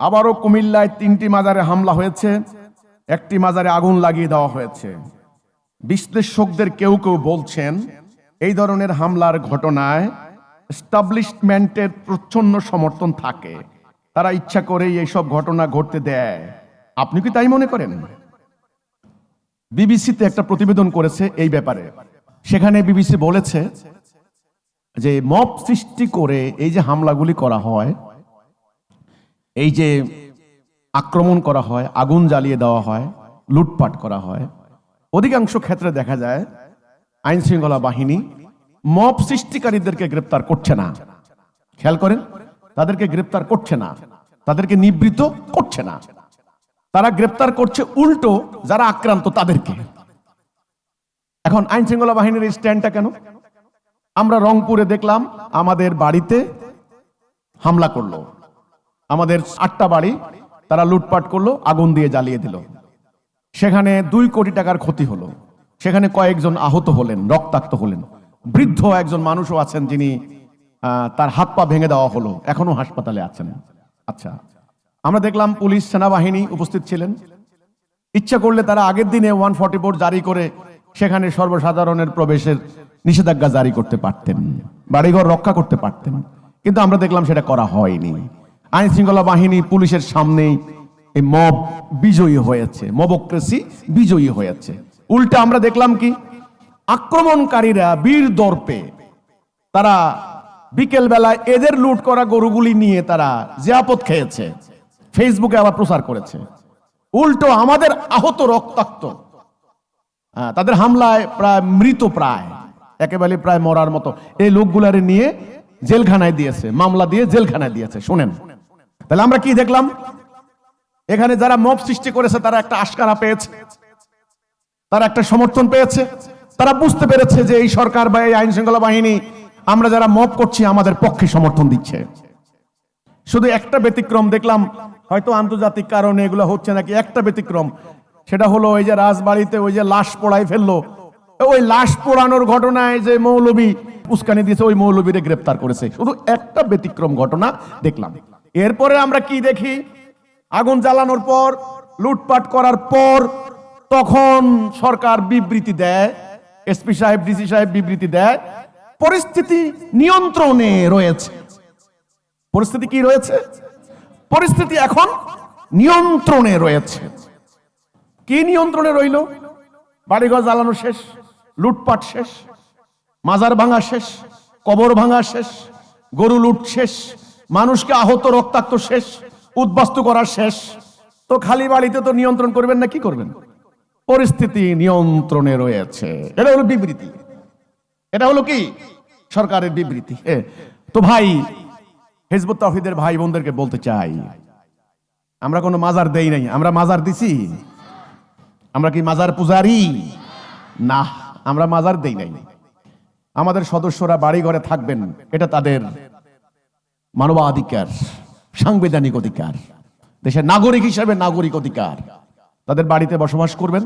আবারও কুমিল্লায় তিনটি মাজারে হামলা হয়েছে, একটি মাজারে আগুন লাগিয়ে দেওয়া হয়েছে। বিশ্লেষকদের কেউ কেউ বলছেন, এই ধরনের হামলার ঘটনায় প্রচ্ছন্ন সমর্থন থাকে। তারা ইচ্ছা করেই এইসব ঘটনা ঘটতে দেয়। আপনি কি তাই মনে করেন? বিবিসিতে একটা প্রতিবেদন করেছে এই ব্যাপারে। সেখানে বিবিসি বলেছে যে, মব সৃষ্টি করে এই যে হামলাগুলি করা হয় এই যে আক্রমণ করা হয়, আগুন জ্বালিয়ে দেওয়া হয়, লুটপাট করা হয়, অধিকাংশ ক্ষেত্রে দেখা যায় আইন শৃঙ্খলা বাহিনী মব সৃষ্টিকারীদেরকে গ্রেপ্তার করছে না। খেয়াল করেন, তাদেরকে গ্রেপ্তার করছে না, তাদেরকে নিবৃত করছে না। তারা গ্রেপ্তার করছে উল্টো যারা আক্রান্ত তাদেরকে। এখন আইন শৃঙ্খলা বাহিনীর এই স্ট্যান্ডটা কেন? আমরা রংপুরে দেখলাম, আমাদের বাড়িতে হামলা করল। আমাদের আটটা বাড়ি তারা লুটপাট করল, আগুন দিয়ে জ্বালিয়ে দিল। সেখানে দুই কোটি টাকার ক্ষতি হলো। সেখানে কয়েকজন আহত হলেন, রক্তাক্ত হলেন। বৃদ্ধ একজন মানুষও আছেন যিনি তার হাত পা ভেঙে দেওয়া হলো এখনও হাসপাতালে আছেন। আচ্ছা আমরা দেখলাম পুলিশ সেনাবাহিনী উপস্থিত ছিলেন। ইচ্ছা করলে তারা আগের দিনে ওয়ান ফর্টি জারি করে সেখানে সর্বসাধারণের প্রবেশের নিষেধাজ্ঞা জারি করতে পারতেন, বাড়িঘর রক্ষা করতে পারতেন। কিন্তু আমরা দেখলাম সেটা করা হয়নি। আইন শৃঙ্খলা বাহিনী পুলিশের সামনেই এই মব বিজয়ী হয়েছে মবক্রেসি বিজয়ী হয়েছে। উল্টা আমরা দেখলাম কি আক্রমণকারীরা বীর দর্পে তারা বিকেল বেলায় এদের লুট করা গরুগুলি নিয়ে তারা জিয়াপত খেয়েছে ফেসবুকে আবার প্রচার করেছে। উল্টো আমাদের আহত রক্তাক্ত হ্যাঁ, তাদের হামলায় প্রায় মৃত প্রায় একেবারে প্রায় মরার মতো। এই লোকগুলারে নিয়ে জেলখানায় দিয়েছে মামলা দিয়ে জেলখানায় দিয়েছে শুনেন। তাহলে আমরা কি দেখলাম? এখানে যারা মব সৃষ্টি করেছে, তারা একটা আশকারা পেয়েছে। তারা একটা সমর্থন পেয়েছে। তারা বুঝতে পেরেছে যে এই সরকার বা এই আইন শৃঙ্খলা বাহিনী, আমরা যারা মব করছি, আমাদের পক্ষে সমর্থন দিচ্ছে। শুধু একটা ব্যতিক্রম দেখলাম, হয়তো আন্তর্জাতিক কারণে এগুলো হচ্ছে নাকি একটা ব্যতিক্রম। সেটা হলো ওই যে রাজবাড়িতে ওই যে লাশ পোড়াই ফেলল। ওই লাশ পোড়ানোর ঘটনায় যে মৌলবী, উস্কানি দিয়েছে, ওই মৌলবীরে গ্রেপ্তার করেছে। শুধু একটা ব্যতিক্রম ঘটনা দেখলাম। এরপরে আমরা কি দেখি? আগুন জ্বালানোর পর, লুটপাট করার পর, তখন সরকার বিবৃতি দেয়, এসপি সাহেব, ডিসি সাহেব বিবৃতি দেয়, পরিস্থিতি নিয়ন্ত্রণে রয়েছে। পরিস্থিতি কি রয়েছে? পরিস্থিতি এখন নিয়ন্ত্রণে রয়েছে। কি নিয়ন্ত্রণে রইল? বাড়িঘর জ্বালানো শেষ, লুটপাট শেষ, মাজার ভাঙা শেষ, কবর ভাঙা শেষ, গরু লুট শেষ মানুষকে আহত রক্তাক্ত শেষ, উদ্বাস্তু করা শেষ। তো খালি বাড়িতে তো নিয়ন্ত্রণ করবেন না, কি করবেন? পরিস্থিতি নিয়ন্ত্রণে রয়েছে। এটা হলো বিবৃতি। এটা হলো কি? সরকারের বিবৃতি। তো ভাই, হিজবুত তহিদের ভাই বোনদেরকে বলতে চাই। আমরা কোনো মাজার দেই নাই। আমরা মাজার দিছি। আমরা কি মাজার পূজারি? না, আমরা মাজার দেই নাই। আমাদের সদস্যরা বাড়ি ঘরে থাকবেন, এটা তাদের মানবাধিকার, সাংবিধানিক অধিকার, দেশের নাগরিক হিসাবে নাগরিক অধিকার। তাদের বাড়িতে বসবাস করবেন,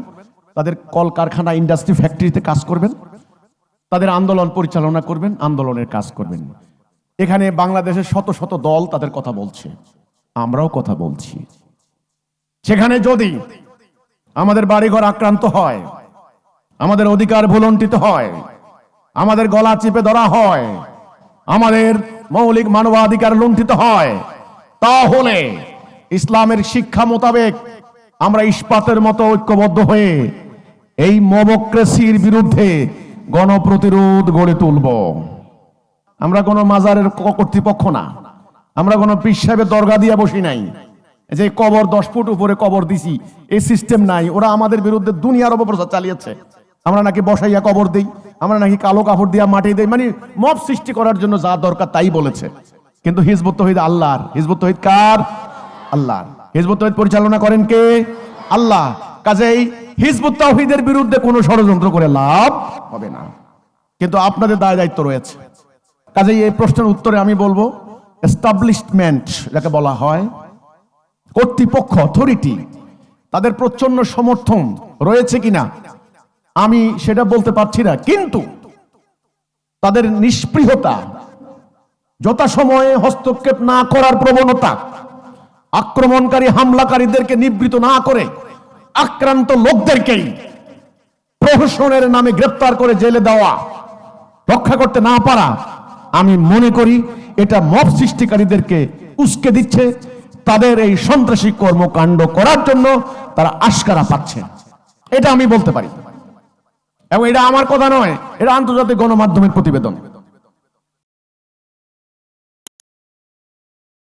তাদের কল কারখানা ইন্ডাস্ট্রি ফ্যাক্টরিতে কাজ করবেন, তাদের আন্দোলন পরিচালনা করবেন, আন্দোলনের কাজ করবেন। এখানে বাংলাদেশের শত শত দল তাদের কথা বলছে, আমরাও কথা বলছি। সেখানে যদি আমাদের বাড়িঘর আক্রান্ত হয়, আমাদের অধিকার ভুলন্টিত হয়, আমাদের গলা চেপে ধরা হয় আমাদের মৌলিক মানবাধিকার লুণ্ঠিত হয়, তাহলে ইসলামের শিক্ষা মোতাবেক আমরা ইস্পাতের মতো ঐক্যবদ্ধ হয়ে এই মবক্রেসির বিরুদ্ধে গণপ্রতিরোধ গড়ে তুলব। আমরা কোনো মাজারের কর্তৃপক্ষ না। আমরা কোনো পীর দরগা দিয়া বসি নাই। যে কবর দশ ফুট উপরে কবর দিছি, এই সিস্টেম নাই। ওরা আমাদের বিরুদ্ধে দুনিয়ার অপপ্রচার চালিয়েছে। আমরা নাকি বসাইয়া কবর দেই। আমরা নাকি কালো কাপড় দিয়া মাটি দেই মানে মব সৃষ্টি করার জন্য যা দরকার তাই বলেছে। কিন্তু হিজবুত তহিদ আল্লাহর। হিজবুত তহিদ কার? আল্লাহর। হিজবুত তহিদ পরিচালনা করেন কে? আল্লাহ। কাজেই হিজবুত তাহিদের বিরুদ্ধে কোনো ষড়যন্ত্র করে লাভ হবে না। কিন্তু আপনাদের দায় দায়িত্ব রয়েছে। কাজেই এই প্রশ্নের উত্তরে আমি বলব এস্টাবলিশমেন্ট যাকে বলা হয়, কর্তৃপক্ষ অথরিটি তাদের প্রচণ্ড সমর্থন রয়েছে কিনা? আমি সেটা বলতে পারছি না, কিন্তু তাদের নিষ্পৃহতা, যথাসময়ে হস্তক্ষেপ না করার প্রবণতা, আক্রমণকারী হামলাকারীদেরকে নিবৃত না করে আক্রান্ত লোকদেরকেই প্রহসনের নামে গ্রেপ্তার করে জেলে দেওয়া রক্ষা করতে না পারা, আমি মনে করি এটা মব সৃষ্টিকারীদেরকে উস্কে দিচ্ছে, তাদের এই সন্ত্রাসী কর্মকাণ্ড করার জন্য তারা আশকারা পাচ্ছে। এটা আমি বলতে পারি। এবং এটা আমার কথা নয় এটা আন্তর্জাতিক গণমাধ্যমের প্রতিবেদন।